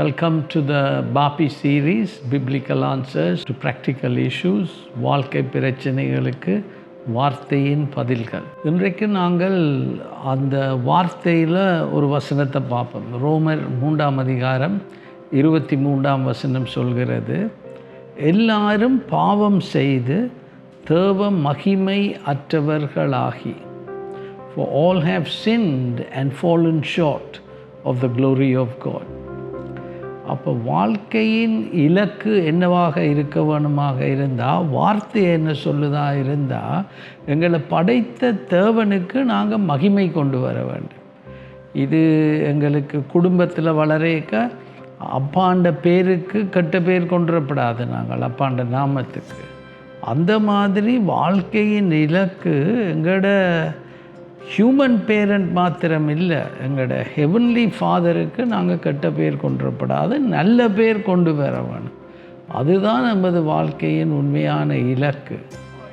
Welcome to the Bobby series biblical answers to practical issues வாழ்க்கை பிரச்சனைகளுக்கு வார்த்தையின் பதில்கள். இன்றைக்கு நாங்கள் அந்த வார்த்தையில் ஒரு வசனத்தை பார்ப்போம். ரோமர் மூன்றாம் அதிகாரம் இருபத்தி மூன்றாம் வசனம் சொல்கிறது எல்லாரும் பாவம் செய்து தேவ மகிமை அற்றவர்களாகி. For all have sinned and fallen short of the glory of God. அப்போ வாழ்க்கையின் இலக்கு என்னவாக இருக்க வேணுமாக இருந்தால் வார்த்தை என்ன சொல்லுதா இருந்தால் எங்களை படைத்த தேவனுக்கு நாங்கள் மகிமை கொண்டு வர வேண்டும். இது எங்களுக்கு குடும்பத்தில் வளரேக்க அப்பாண்ட பேருக்கு கெட்ட பேர் கொண்டுறப்படாது நாங்கள் அப்பாண்ட நாமத்துக்கு. அந்த மாதிரி வாழ்க்கையின் இலக்கு எங்களோட ஹியூமன் பேரண்ட் மாத்திரம் இல்லை எங்களோட ஹெவன்லி ஃபாதருக்கு நாங்கள் கெட்ட பேர் கொண்டுறப்படாது நல்ல பேர் கொண்டு வர வேணும் அதுதான் நமது வாழ்க்கையின் உண்மையான இலக்கு.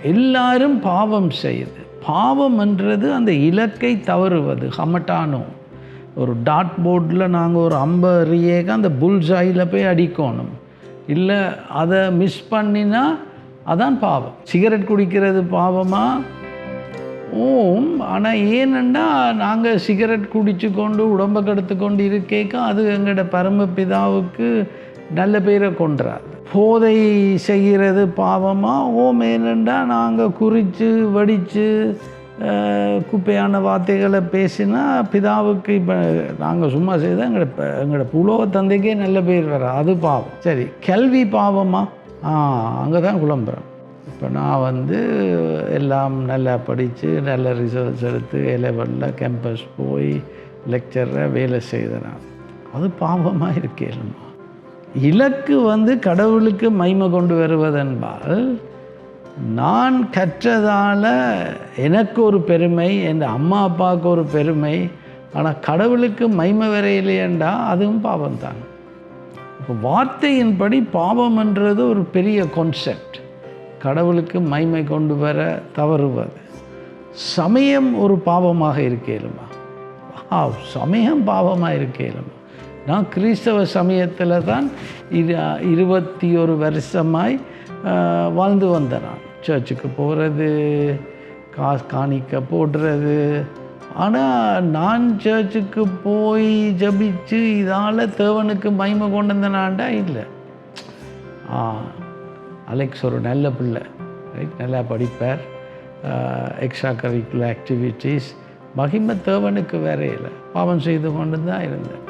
எல்லாரும் பாவம் செய்யுது பாவம்ன்றது அந்த இலக்கை தவறுவது. ஹமட்டானோ? ஒரு டாட் போர்டில் நாங்கள் ஒரு அம்பை எறியேக்க அந்த புல்ஜாயில் போய் அடிக்கணும். இல்லை அதை மிஸ் பண்ணினா அதான் பாவம். சிகரெட் குடிக்கிறது பாவமாக ஓம். ஆனால் ஏனெண்டா நாங்கள் சிகரெட் குடிச்சு கொண்டு உடம்பை கடுத்து கொண்டு இருக்கேக்க அது எங்களோட பரமபிதாவுக்கு நல்ல பேரை கொண்டுறாது போதை செய்கிறது பாவமாக ஓம் ஏனெண்டா நாங்கள் குறித்து வடித்து குப்பையான வார்த்தைகளை பேசினா பிதாவுக்கு இப்போ நாங்கள் சும்மா செய்தால் எங்களோட எங்களோட புலோக தந்தைக்கே நல்ல பேர் வர அது பாவம். சரி கல்வி பாவமா? ஆ அங்கே தான் குழம்புறோம். இப்போ நான் வந்து எல்லாம் நல்லா படித்து நல்ல ரிசல்ட்ஸ் எடுத்து லெவலில் கேம்பஸ் போய் லெக்சரில் வேலை செய்தேன்? அது பாவமாக இருக்கேனுமா இலக்கு வந்து கடவுளுக்கு மைமை கொண்டு வருவதென்பால் நான் கற்றதால் எனக்கு ஒரு பெருமை என் அம்மா அப்பாவுக்கு ஒரு பெருமை ஆனால் கடவுளுக்கு மைமை வரையிலேண்டா அதுவும் பாவம் தான் இப்போ வார்த்தையின்படி பாவம்ன்றது ஒரு பெரிய கான்செப்ட் கடவுளுக்கு மைமை கொண்டு வர தவறுவது. சமயம் ஒரு பாவமாக இருக்கேலுமா? ஆ சமயம் பாவமாக இருக்கேலுமா? நான் கிறிஸ்தவ சமயத்தில் தான் இரு இருபத்தி ஒரு வருஷமாய் வாழ்ந்து வந்தேன் நான். சர்ச்சுக்கு போகிறது கா காணிக்க போடுறது. ஆனால் நான் சர்ச்சுக்கு போய் ஜபிச்சு இதால் தேவனுக்கு மைமை கொண்டு வந்தனாண்டா இல்லை. ஆ அலெக்ஸ் ஒரு நல்ல பிள்ளை ரைட் நல்லா படிப்பார். எக்ஸ்ட்ரா கரிக்குலர் ஆக்டிவிட்டீஸ் மகிம தேவனுக்கு வேற இல்லை. பாவம் செய்து கொண்டு தான் இருந்தேன்.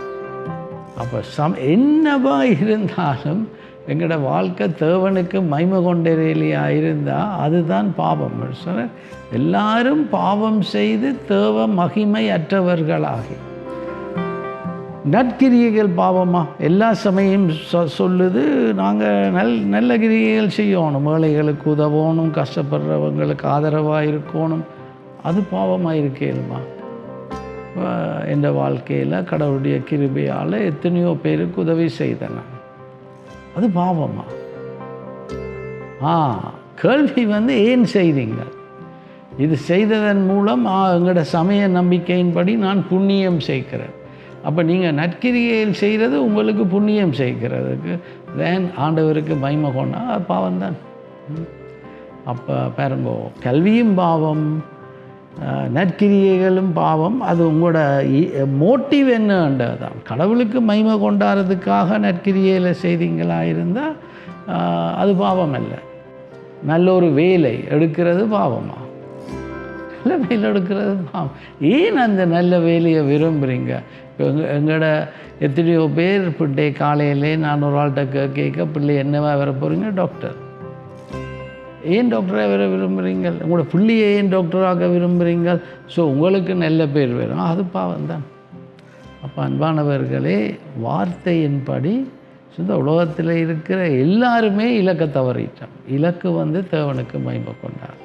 அப்போ சம் என்னவா இருந்தாலும் எங்களோட வாழ்க்கை தேவனுக்கு மைமை கொண்டேலையா இருந்தால் அதுதான் பாவம். சொன்னார் எல்லாரும் பாவம் செய்து தேவ மகிமை அற்றவர்களாகி நற்கிரியைகள் பாவமா? எல்லா சமயம் சொ சொல்லுது நாங்கள் நல் நல்ல கிரியைகள் செய்யணும். ஏழைகளுக்கு உதவணும் கஷ்டப்படுறவங்களுக்கு ஆதரவாக இருக்கணும். அது பாவமாக இருக்கேனுமா என் வாழ்க்கையில் கடவுளுடைய கிருபையால் எத்தனையோ பேருக்கு உதவி செய்தேன். அது பாவமா? ஆ கேள்வி வந்து ஏன் செய்தீங்க? இது செய்ததன் மூலம் எங்களோட சமய நம்பிக்கையின்படி நான் புண்ணியம் சேர்க்கிறேன். அப்போ நீங்கள் நற்கிரியையில் செய்கிறது உங்களுக்கு புண்ணியம் செய்கிறதுக்கு. தேன் ஆண்டவருக்கு மகிமை கொண்டா அது பாவம் தான் அப்போ பாருங்க கல்வியும் பாவம் நற்கிரியைகளும் பாவம் அது உங்களோட மோட்டிவ் என்னன்றதான் கடவுளுக்கு மைமை கொண்டாடுறதுக்காக நற்கிரியையில் செய்தீங்களா இருந்தால் அது பாவம் இல்லை நல்ல ஒரு வேலை எடுக்கிறது பாவமா? நல்ல வேலை எடுக்கிறது பாவம். ஏன் அந்த நல்ல வேலையை விரும்புகிறீங்க எங்களோட எத்தனையோ பேர் பிள்ளை காலையிலே நான் ஒரு ஆள்கிட்ட கேட்க பிள்ளை என்னவா வர போகிறீங்க டாக்டர். ஏன் டாக்டராக வர விரும்புகிறீங்கள் உங்களோட பிள்ளையை ஏன் டாக்டராக விரும்புகிறீங்கள் ஸோ உங்களுக்கு நல்ல பேர் வேணும். அது பாவம் தான். அப்போ அன்பானவர்களே வார்த்தையின்படி இந்த உலகத்தில் இருக்கிற எல்லாருமே இலக்கை தவறிட்டான் இலக்கு வந்து தேவனுக்கு மகிமை கொண்டார்.